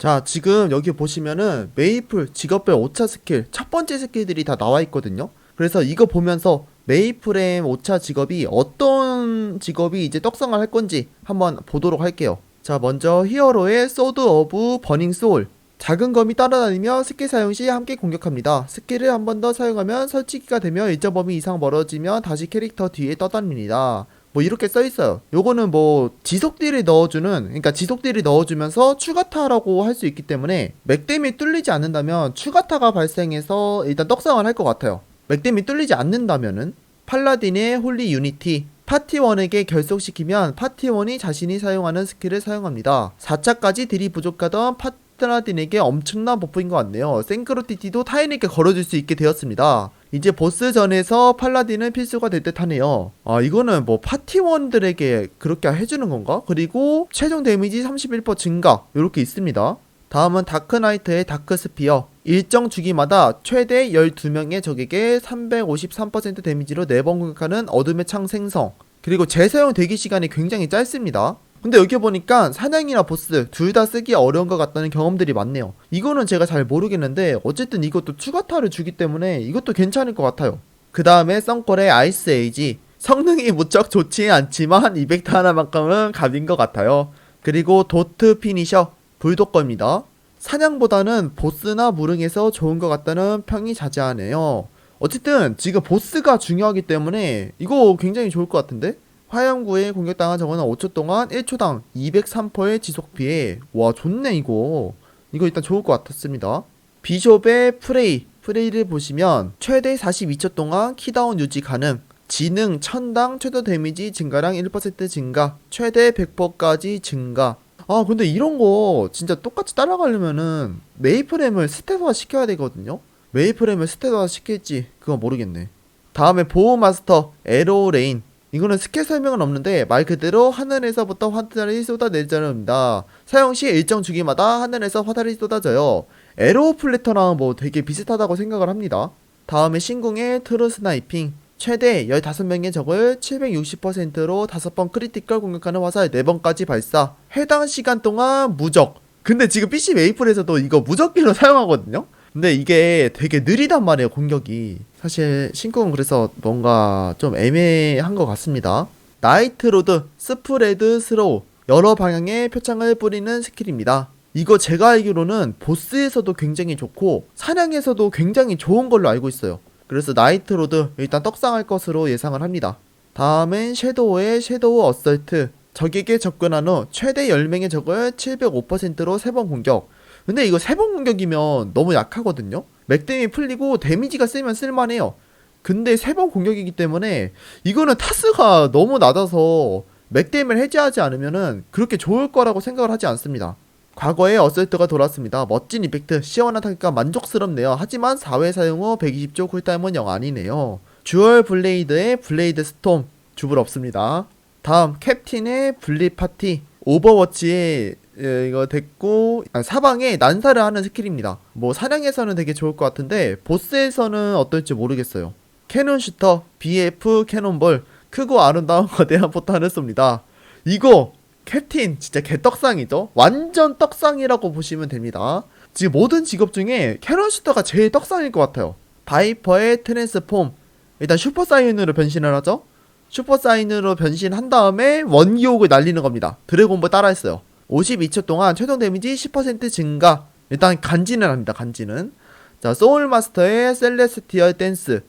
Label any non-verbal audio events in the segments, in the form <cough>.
자, 지금 여기 보시면은 메이플 직업별 5차 스킬 첫 번째 스킬들이 다 나와 있거든요. 그래서 이거 보면서 메이플의 5차 직업이 어떤 직업이 이제 떡상을 할 건지 한번 보도록 할게요. 자, 먼저 히어로의 소드 오브 버닝 소울. 작은 검이 따라다니며 스킬 사용 시 함께 공격합니다. 스킬을 한 번 더 사용하면 설치기가 되며 일정 범위 이상 멀어지면 다시 캐릭터 뒤에 떠다닙니다. 뭐 이렇게 써 있어요. 요거는 뭐 지속딜을 넣어주는 그러니까 지속딜을 넣어주면서 추가타라고 할 수 있기 때문에 맥댐이 뚫리지 않는다면 추가타가 발생해서 일단 떡상을 할 것 같아요. 맥댐이 뚫리지 않는다면은 팔라딘의 홀리 유니티 파티원에게 결속시키면 파티원이 자신이 사용하는 스킬을 사용합니다. 4차까지 딜이 부족하던 파트라딘에게 엄청난 버프인 것 같네요. 생크로티티도 타인에게 걸어줄 수 있게 되었습니다. 이제 보스전에서 팔라딘은 필수가 될 듯 하네요. 아, 이거는 뭐 파티원들에게 그렇게 해주는 건가? 그리고 최종 데미지 31% 증가, 이렇게 있습니다. 다음은 다크나이트의 다크스피어. 일정 주기마다 최대 12명의 적에게 353% 데미지로 4번 공격하는 어둠의 창 생성. 그리고 재사용 대기 시간이 굉장히 짧습니다. 근데 여기 보니까 사냥이나 보스 둘 다 쓰기 어려운 것 같다는 경험들이 많네요. 이거는 제가 잘 모르겠는데 어쨌든 이것도 추가타를 주기 때문에 이것도 괜찮을 것 같아요. 그 다음에 썬콜의 아이스 에이지. 성능이 무척 좋지 않지만 200타 하나만큼은 갑인 것 같아요. 그리고 도트 피니셔 불독 겁니다. 사냥보다는 보스나 무릉에서 좋은 것 같다는 평이 자자하네요. 어쨌든 지금 보스가 중요하기 때문에 이거 굉장히 좋을 것 같은데? 화염구에 공격당한 적은 5초 동안 1초당 203%의 지속 피해. 와 좋네 이거. 이거 일단 좋을 것 같았습니다. 비숍의 프레이. 프레이를 보시면 최대 42초 동안 키다운 유지 가능. 지능 천당 최대 데미지 증가량 1% 증가. 최대 100%까지 증가. 아 근데 이런 거 진짜 똑같이 따라가려면은 메이플램을 스탯화 시켜야 되거든요. 메이플램을 스탯화 시킬지 그건 모르겠네. 다음에 보호 마스터 에로우 레인. 이거는 스킬 설명은 없는데 말 그대로 하늘에서부터 화살이 쏟아내자입니다. 사용 시 일정 주기마다 하늘에서 화살이 쏟아져요. 에로우 플래터랑 뭐 되게 비슷하다고 생각을 합니다. 다음에 신궁의 트루 스나이핑. 최대 15명의 적을 760%로 5번 크리티컬 공격하는 화살 4번까지 발사. 해당 시간 동안 무적. 근데 지금 PC 메이플에서도 이거 무적기로 <laughs> 사용하거든요? 근데 이게 되게 느리단 말이에요, 공격이. 사실 신궁은 그래서 뭔가 좀 애매한 것 같습니다. 나이트로드, 스프레드 스로우. 여러 방향의 표창을 뿌리는 스킬입니다. 이거 제가 알기로는 보스에서도 굉장히 좋고 사냥에서도 굉장히 좋은 걸로 알고 있어요. 그래서 나이트로드 일단 떡상할 것으로 예상을 합니다. 다음엔 섀도우의 섀도우 어설트. 적에게 접근한 후 최대 10명의 적을 705%로 3번 공격. 근데 이거 3번 공격이면 너무 약하거든요? 맥댐이 풀리고 데미지가 쓰면 쓸만해요. 근데 3번 공격이기 때문에 이거는 타스가 너무 낮아서 맥댐을 해제하지 않으면은 그렇게 좋을 거라고 생각을 하지 않습니다. 과거에 어설트가 돌았습니다. 멋진 이펙트, 시원한 타격감 만족스럽네요. 하지만 4회 사용 후 120조 쿨타임은 영 아니네요. 주얼 블레이드의 블레이드 스톰 주불 없습니다. 다음 캡틴의 블리 파티 오버워치의 예, 이거 됐고 아, 사방에 난사를 하는 스킬입니다. 뭐 사냥에서는 되게 좋을 것 같은데 보스에서는 어떨지 모르겠어요. 캐논 슈터 BF 캐논볼 크고 아름다운 <laughs> 거대한 포탄을 쏩니다. 이거 캡틴 진짜 개떡상이죠. 완전 떡상이라고 보시면 됩니다. 지금 모든 직업 중에 캐논 슈터가 제일 떡상일 것 같아요. 바이퍼의 트랜스폼 일단 슈퍼 사이언으로 변신을 하죠. 슈퍼 사이언으로 변신한 다음에 원기옥을 날리는 겁니다. 드래곤볼 따라했어요. 52초 동안 최종 데미지 10% 증가. 일단 간지는 합니다. 간지는. 자, 소울 마스터의 셀레스티얼 댄스.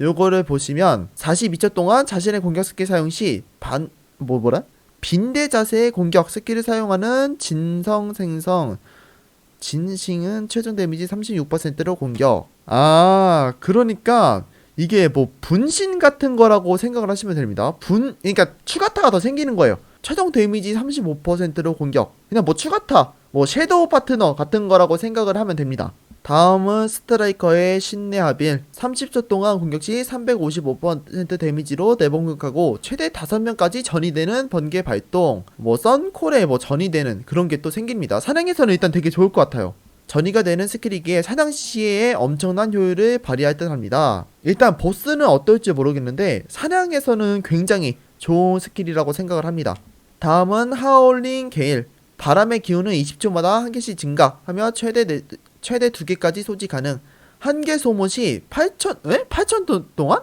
요거를 보시면 42초 동안 자신의 공격 스킬 사용 시 반 뭐 뭐라? 빈대 자세의 공격 스킬을 사용하는 진성 생성. 진싱은 최종 데미지 36%로 공격. 아, 그러니까 이게 뭐 분신 같은 거라고 생각을 하시면 됩니다. 분 그러니까 추가타가 더 생기는 거예요. 최종 데미지 35%로 공격. 그냥 뭐 추가타, 뭐 섀도우 파트너 같은 거라고 생각을 하면 됩니다. 다음은 스트라이커의 신내 하빌 30초 동안 공격 시 355% 데미지로 4번 공격하고 최대 5명까지 전이 되는 번개 발동. 뭐 썬콜에 뭐 전이 되는 그런 게 또 생깁니다. 사냥에서는 일단 되게 좋을 것 같아요. 전이가 되는 스킬이기에 사냥 시에 엄청난 효율을 발휘할 듯 합니다. 일단 보스는 어떨지 모르겠는데 사냥에서는 굉장히 좋은 스킬이라고 생각을 합니다 다음은 하울링 게일 바람의 기운은 20초마다 한 개씩 증가하며 최대 네, 최대 두 개까지 소지 가능. 한 개 소모 시 8천 에? 8천 돈 동안?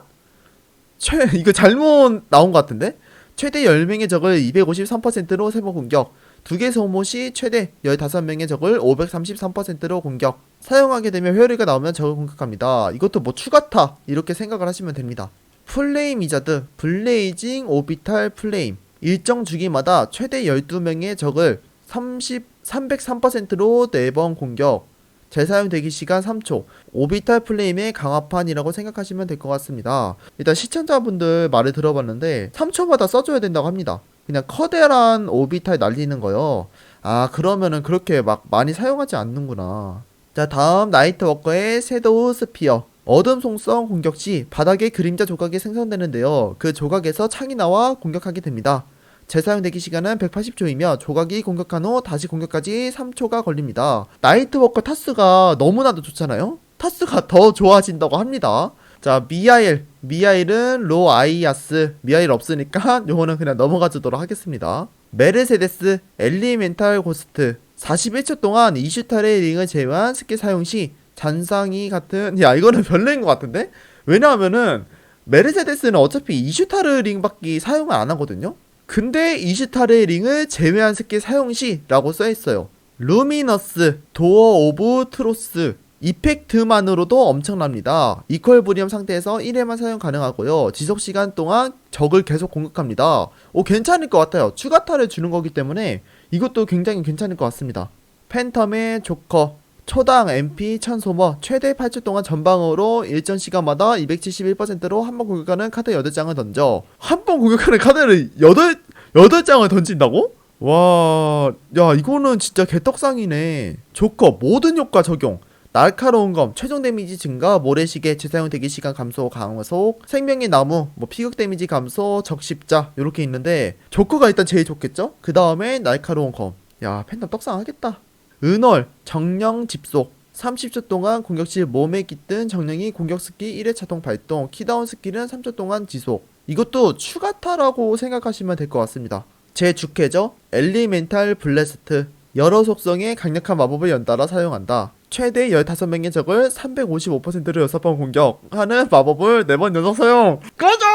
최 <laughs> 이거 잘못 나온 것 같은데? 최대 10명의 적을 253%로 세번 공격. 두 개 소모 시 최대 15명의 적을 533%로 공격. 사용하게 되면 회오리가 나오면 적을 공격합니다. 이것도 뭐 추가타 이렇게 생각을 하시면 됩니다. 플레임 이자드 블레이징 오비탈 플레임 일정 주기마다 최대 12명의 적을 30 303%로 4번 공격. 재사용 대기 시간 3초. 오비탈 플레임의 강화판이라고 생각하시면 될 것 같습니다. 일단 시청자분들 말을 들어봤는데 3초마다 써줘야 된다고 합니다. 그냥 커다란 오비탈 날리는 거요. 아 그러면은 그렇게 막 많이 사용하지 않는구나. 자 다음 나이트 워커의 섀도우 스피어. 어둠 속성 공격 시 바닥에 그림자 조각이 생성되는데요. 그 조각에서 창이 나와 공격하게 됩니다. 재사용 대기 시간은 180초이며 조각이 공격한 후 다시 공격까지 3초가 걸립니다. 나이트 워커 타스가 너무나도 좋잖아요. 타스가 더 좋아진다고 합니다. 자 미하일 미하일은 로 아이아스 미하일 없으니까 <laughs> 요거는 그냥 넘어가 주도록 하겠습니다. 메르세데스 엘리멘탈 고스트 41초 동안 이슈탈의 링을 제외한 스킬 사용 시 잔상이 같은 야 이거는 <laughs> 별로인 것 같은데 왜냐하면은 메르세데스는 어차피 이슈타르 링밖에 사용을 안 하거든요. 근데 이슈타르 링을 제외한 스킬 사용 시라고 써 있어요. 루미너스 도어 오브 트로스 이펙트만으로도 엄청납니다. 이퀄 브리엄 상태에서 1회만 사용 가능하고요. 지속 시간 동안 적을 계속 공격합니다. 오 괜찮을 것 같아요. 추가타를 주는 거기 때문에 이것도 굉장히 괜찮을 것 같습니다. 팬텀의 조커 초당 MP 1000소모 최대 8초 동안 전방으로 일정 시간마다 271%로 한 번 공격하는 카드 8장을 던져 한 번 공격하는 카드를 8, 8장을 던진다고? 와, 야 이거는 진짜 개떡상이네 조커 모든 효과 적용 날카로운 검, 최종 데미지 증가, 모래시계, 재사용 대기 시간 감소, 강화속, 생명의 나무, 뭐 피격 데미지 감소, 적십자 이렇게 있는데 조커가 일단 제일 좋겠죠? 그 다음에 날카로운 검. 야 팬텀 떡상하겠다. 은월, 정령 집속. 30초 동안 공격 시 몸에 깃든 정령이 공격 스킬 1회 자동 발동 키다운 스킬은 3초 동안 지속. 이것도 추가타라고 생각하시면 될 것 같습니다. 제 주캐죠? 엘리멘탈 블래스트. 여러 속성의 강력한 마법을 연달아 사용한다. 최대 15명의 적을 355%로 6번 공격하는 마법을 4번 연속 사용. 꺼져!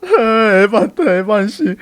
<laughs> 에반다 에반씨.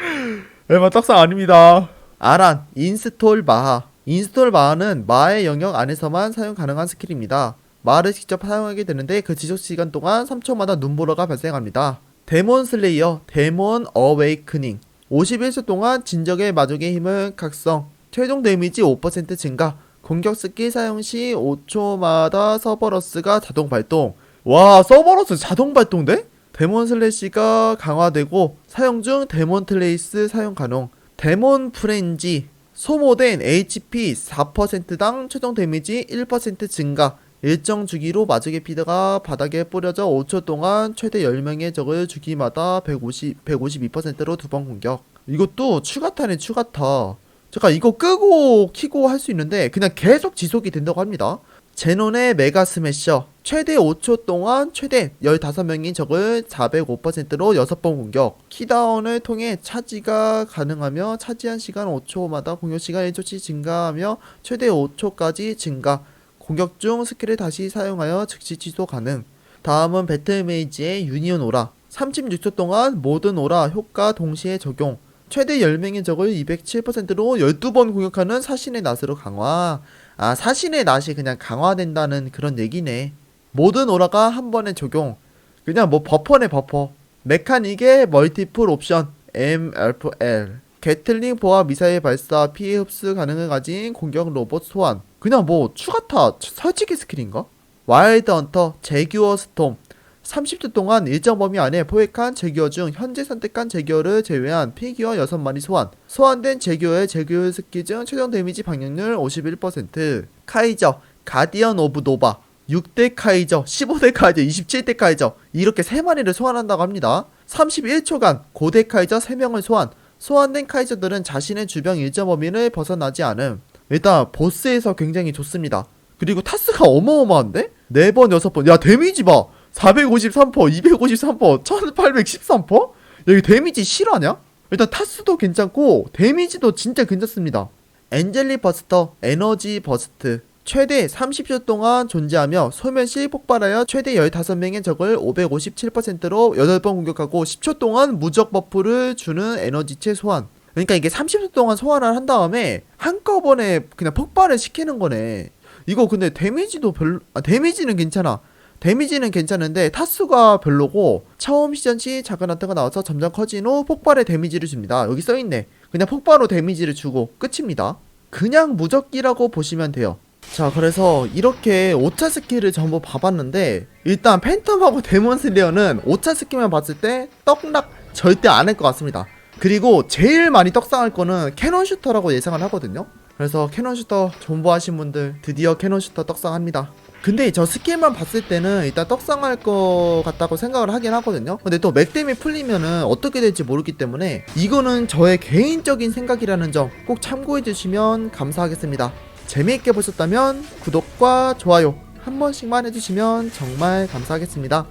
에반 떡상 아닙니다. 아란 인스톨 마하 인스톨 마하는 마의 영역 안에서만 사용 가능한 스킬입니다. 마를 직접 사용하게 되는데 그 지속 시간 동안 3초마다 눈보라가 발생합니다. 데몬 슬레이어, 데몬 어웨이크닝 51초 동안 진적의 마족의 힘을 각성, 최종 데미지 5% 증가, 공격 스킬 사용 시 5초마다 서버러스가 자동 발동. 와, 서버러스 자동 발동돼? 데몬 슬래시가 강화되고 사용 중 데몬 트레이스 사용 가능. 데몬 프렌지 소모된 HP 4%당 최종 데미지 1% 증가. 일정 주기로 마적의 피드가 바닥에 뿌려져 5초 동안 최대 10명의 적을 주기마다 150, 152%로 두 번 공격. 이것도 추가타네 추가타. 잠깐 이거 끄고 키고 할 수 있는데 그냥 계속 지속이 된다고 합니다. 제논의 메가 스매셔 최대 5초 동안 최대 15명의 적을 405%로 6번 공격. 키다운을 통해 차지가 가능하며 차지한 시간 5초마다 공격 시간 1초씩 증가하며 최대 5초까지 증가. 공격 중 스킬을 다시 사용하여 즉시 취소 가능. 다음은 배틀메이지의 유니온 오라. 36초 동안 모든 오라 효과 동시에 적용. 최대 10명의 적을 207%로 12번 공격하는 사신의 낫으로 강화. 아, 사신의 낫이 그냥 강화된다는 그런 얘기네. 모든 오라가 한 번에 적용. 그냥 뭐 버퍼네 버퍼. 메카닉의 멀티플 옵션 MLFL. 게틀링 보아 미사일 발사 피해 흡수 가능을 가진 공격 로봇 소환. 그냥 뭐 추가타 설치기 스킬인가? 와일드 헌터 제규어 스톰. 30초 동안 일정 범위 안에 포획한 제기어 중 현재 선택한 제기어를 제외한 피규어 6마리 소환. 소환된 제기어의 제기어 스킬 중 최종 데미지 방향률 51%. 카이저, 가디언 오브 노바. 6대 카이저, 15대 카이저, 27대 카이저. 이렇게 3마리를 소환한다고 합니다. 31초간 고대 카이저 3명을 소환. 소환된 카이저들은 자신의 주변 일정 범위를 벗어나지 않음. 일단 보스에서 굉장히 좋습니다. 그리고 타스가 어마어마한데? 4번, 6번. 야, 데미지 봐! 453%, 253%, 1813%? 여기 데미지 실화냐? 일단 타스도 괜찮고 데미지도 진짜 괜찮습니다. 엔젤리 버스터 에너지 버스트 최대 30초 동안 존재하며 소면 시 폭발하여 최대 15명의 적을 557%로 8번 공격하고 10초 동안 무적 버프를 주는 에너지체 소환. 그러니까 이게 30초 동안 소환을 한 다음에 한꺼번에 그냥 폭발을 시키는 거네. 이거 근데 데미지도 별로, 아, 데미지는 괜찮아. 데미지는 괜찮은데 타수가 별로고 처음 시전 시 작은 하트가 나와서 점점 커진 후 폭발의 데미지를 줍니다. 여기 써있네. 그냥 폭발로 데미지를 주고 끝입니다. 그냥 무적기라고 보시면 돼요. 자 그래서 이렇게 5차 스킬을 전부 봐봤는데 일단 팬텀하고 <laughs> 데몬슬레어는 5차 스킬만 봤을 때 떡락 절대 안 할 것 같습니다. 그리고 제일 많이 떡상할 거는 캐논 슈터라고 예상을 하거든요. 그래서 캐논 슈터 존버하신 분들 드디어 캐논 슈터 떡상합니다. 근데 저 스킬만 봤을 때는 일단 떡상할 것 같다고 생각을 하긴 하거든요. 근데 또 맥댐이 풀리면은 어떻게 될지 모르기 때문에 이거는 저의 개인적인 생각이라는 점 꼭 참고해 주시면 감사하겠습니다. 재미있게 보셨다면 구독과 좋아요 한 번씩만 해주시면 정말 감사하겠습니다.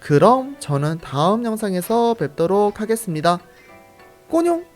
그럼 저는 다음 영상에서 뵙도록 하겠습니다. 꼬뇽!